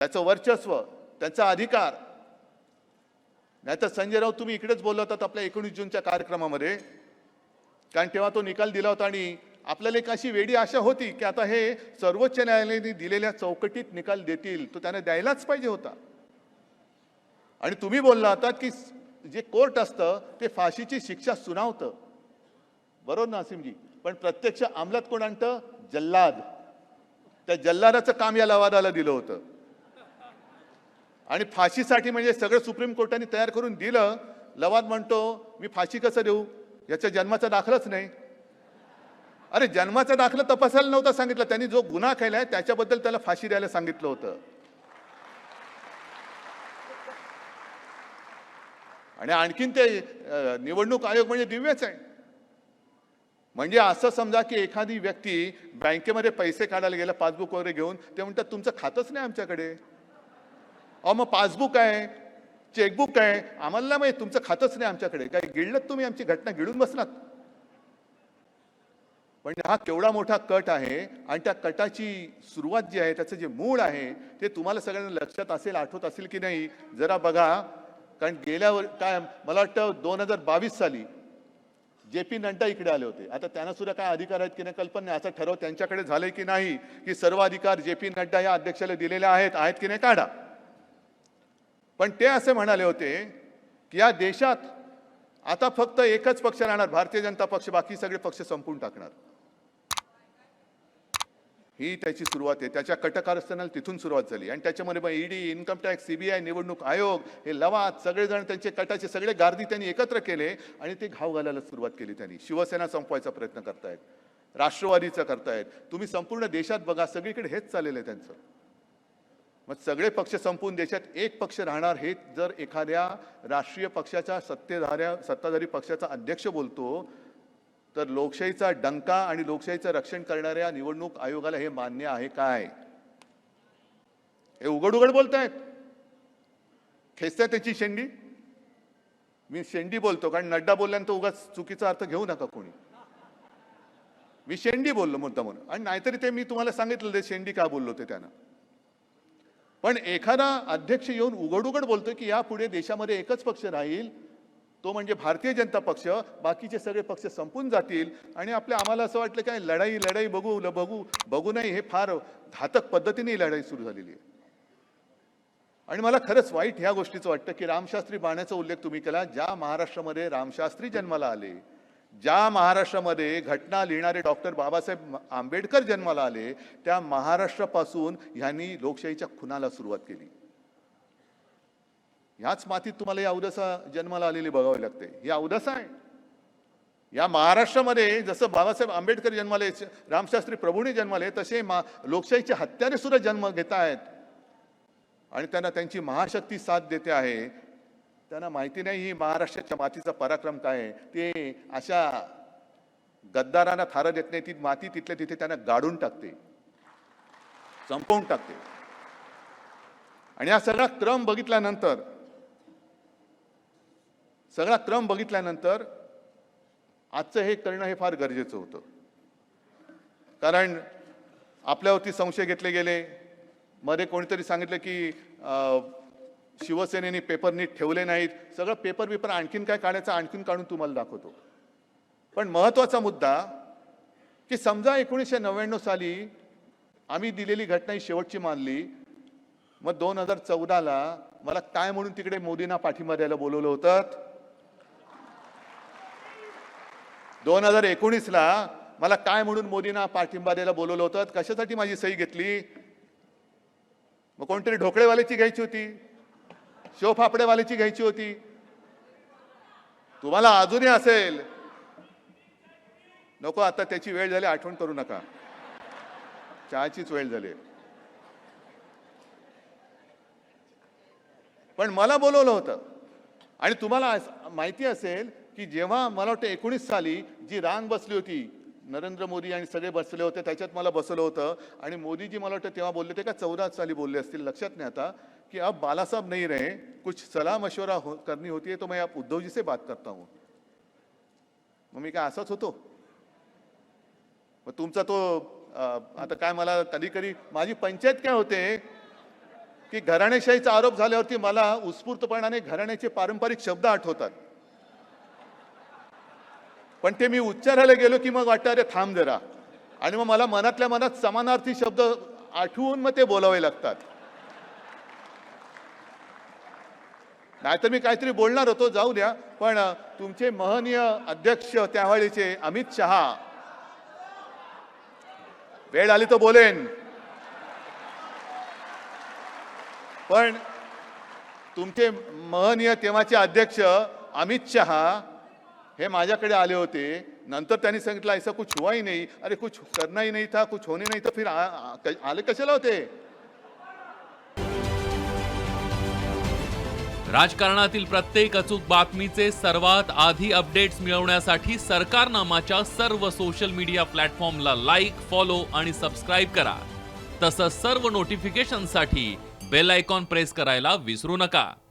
त्याचं वर्चस्व त्यांचा अधिकार. नाहीतर संजय राऊत तुम्ही इकडेच बोलला होतात आपल्या एकोणीस जूनच्या कार्यक्रमामध्ये. कारण तेव्हा तो निकाल दिला होता आणि आपल्याला एक अशी वेडी आशा होती की आता हे सर्वोच्च न्यायालयाने दिलेल्या चौकटीत निकाल देतील तो त्याने द्यायलाच पाहिजे होता. आणि तुम्ही बोलला होतात की जे कोर्ट असतं ते फाशीची शिक्षा सुनावतं. बरोबर ना असीमजी पण प्रत्यक्ष अंमलात कोण आणतं? जल्लाद. त्या जल्लादाचं काम या लवादाला दिलं होतं. आणि फाशीसाठी म्हणजे सगळं सुप्रीम कोर्टाने तयार करून दिलं लवाद म्हणतो मी फाशी कसं देऊ? याच्या जन्माचा दाखलाच नाही. अरे जन्माचा दाखला तपासायला नव्हता सांगितलं. त्यांनी जो गुन्हा केलाय त्याच्याबद्दल त्याला फाशी द्यायला सांगितलं होतं. आणि आणखीन ते निवडणूक आयोग म्हणजे दिव्यच आहे. म्हणजे असं समजा की एखादी व्यक्ती बँकेमध्ये पैसे काढायला गेला पासबुक वगैरे घेऊन ते म्हणतात तुमचं खातंच नाही आमच्याकडे. अहो मग पासबुक आहे चेकबुक आहे. आम्हाला नाही तुमचं खातंच नाही आमच्याकडे. काय गिळलं तुम्ही आमची घटना? गिळून बसलात. पण हा केवढा मोठा कट आहे आणि त्या कटाची सुरुवात जी आहे त्याचं जे मूळ आहे ते तुम्हाला सगळ्यांना लक्षात असेल आठवत असेल की नाही? जरा बघा. कारण गेल्यावर काय मला वाटतं दोन हजार बावीस साली जे पी नड्डा इकडे आले होते. आता त्यांना सुद्धा काय अधिकार आहेत की नाही? कल्पना नाही. असा ठराव त्यांच्याकडे झाले की नाही? की सर्व अधिकार जे पी नड्डा या अध्यक्षाला दिलेले आहेत. आहेत की नाही? काढा. पण ते असे म्हणाले होते की या देशात आता फक्त एकच पक्ष राहणार भारतीय जनता पक्ष बाकी सगळे पक्ष संपून टाकणार. ही त्याची सुरुवात आहे. त्याच्या कटकारस्थानाला तिथून सुरुवात झाली. आणि त्याच्यामध्ये मग ईडी इन्कम टॅक्स सीबीआय निवडणूक आयोग हे लवाद सगळेजण त्यांचे कटाचे सगळे गार्दी त्यांनी एकत्र केले आणि ते घाव घालायला सुरुवात केली त्यांनी. शिवसेना संपवायचा प्रयत्न करतायत. राष्ट्रवादीचा करतायत. तुम्ही संपूर्ण देशात बघा सगळीकडे हेच चाललेलं आहे त्यांचं. मग सगळे पक्ष संपून देशात एक पक्ष राहणार हे जर एखाद्या राष्ट्रीय पक्षाच्या सत्तेधाऱ्या सत्ताधारी पक्षाचा अध्यक्ष बोलतो तर लोकशाहीचा डंका आणि लोकशाहीचं रक्षण करणाऱ्या निवडणूक आयोगाला हे मान्य आहे काय? हे उघड उघड बोलतायत. खेचताय त्याची शेंडी. मी शेंडी बोलतो कारण नड्डा बोलल्यानंतर उगाच चुकीचा अर्थ घेऊ नका कोणी. मी शेंडी बोललो मुद्दा म्हणून आणि नाहीतरी ते मी तुम्हाला सांगितलं ते शेंडी का बोललो ते त्यानं. पण एखादा अध्यक्ष येऊन उघड उघड बोलतोय की यापुढे देशामध्ये एकच पक्ष राहील तो म्हणजे भारतीय जनता पक्ष बाकीचे सगळे पक्ष संपून जातील आणि आपल्या आम्हाला असं वाटलं काय लढाई लढाई बघू ल- बघू बघू नाही हे फार घातक पद्धतीने लढाई सुरू झालेली आहे. आणि मला खरंच वाईट ह्या गोष्टीचं वाटतं की रामशास्त्री बाण्याचा उल्लेख तुम्ही केला ज्या महाराष्ट्रामध्ये रामशास्त्री जन्माला आले ज्या महाराष्ट्रामध्ये घटना लिहिणारे डॉक्टर बाबासाहेब आंबेडकर जन्माला आले त्या महाराष्ट्रापासून ह्यांनी लोकशाहीच्या खुनाला सुरुवात केली. ह्याच मातीत तुम्हाला या अवदसा जन्माला आलेली बघावी लागते. ही अवदसा आहे. या महाराष्ट्रामध्ये जसं बाबासाहेब आंबेडकर जन्माले रामशास्त्री प्रभूने जन्माले तसे मा लोकशाहीचे हत्यारे सुद्धा जन्म घेत आहेत आणि त्यांना त्यांची महाशक्ती साथ देते आहे. त्यांना माहिती नाही ही महाराष्ट्राच्या मातीचा पराक्रम काय आहे. ते अशा गद्दारांना थारं देत नाही. ती माती तिथल्या तिथे त्यांना गाडून टाकते. संपवून टाकते. आणि हा सगळा क्रम बघितल्यानंतर सगळा क्रम बघितल्यानंतर आजचं हे करणं हे फार गरजेचं होतं. कारण आपल्यावरती संशय घेतले गेले. मध्ये कोणीतरी सांगितलं की शिवसेनेने पेपर नीट ठेवले नाहीत. सगळं पेपर बिपर आणखीन काय काढायचं आणखीन काढून तुम्हाला दाखवतो. पण महत्त्वाचा मुद्दा की समजा एकोणीसशे नव्याण्णव साली आम्ही दिलेली घटना ही शेवटची मानली. मग दोन हजार चौदाला मला काय म्हणून तिकडे मोदींना पाठिंबा द्यायला बोलवलं होतं? दोन हजार एकोणीसला मला काय म्हणून मोदींना पाठिंबा द्यायला बोलवलं होतं? कशासाठी माझी सही घेतली? मग कोणतरी ढोकळेवाल्याची घ्यायची होती. शिव फापडेवाल्याची घ्यायची होती. तुम्हाला अजूनही असेल. नको आता त्याची वेळ झाली आठवण करू नका. चहाचीच वेळ झाली. पण मला बोलवलं होतं. आणि तुम्हाला माहिती असेल की जेव्हा मला वाटतं एकोणीस साली जी रांग बसली होती नरेंद्र मोदी आणि सगळे बसले होते त्याच्यात मला बसवलं होतं. आणि मोदीजी मला वाटतं तेव्हा बोलले ते का चौदा साली बोलले असतील. लक्षात नाही आता कि अब बाला साहब नहीं रहे कुछ सलाह मशवरा हो, करनी होती है तो मैं आप उद्धव जी से बात करता हूँ। मग मी काय असाच होतो? मग तुमचा तो आता काय मला कधी कधी माझी पंचायत काय होते की घराणेशाहीचा आरोप झाल्यावरती मला उत्स्फूर्तपणाने घराण्याचे पारंपरिक शब्द आठवतात. पण ते मी उच्चारायला गेलो की मग वाटतं अरे थांब जरा. आणि मग मला मनातल्या मनात समानार्थी शब्द आठवून मग ते बोलावे लागतात. नाहीतर मी काहीतरी बोलणार होतो जाऊ द्या पण तुमचे महनीय अध्यक्ष त्यावेळेचे अमित शहा. वेळ आली तर बोलेन. पण तुमचे महनीय तेव्हाचे अध्यक्ष अमित शहा हे माझ्याकडे आले होते. नंतर त्यांनी सांगितलं ऐसा कुछ हुआ ही नाही. अरे कुछ करना ही नाही था कुछ होने नाही था. फिर आ, आ, आले कशाला होते? राजकारणातील प्रत्येक अचूक बातमीचे सर्वात आधी अपडेट्स मिळवण्यासाठी सरकारनामाच्या सर्व सोशल मीडिया प्लॅटफॉर्मला लाईक फॉलो आणि सबस्क्राईब करा. तसंच सर्व नोटिफिकेशनसाठी बेल आयकॉन प्रेस करायला विसरू नका.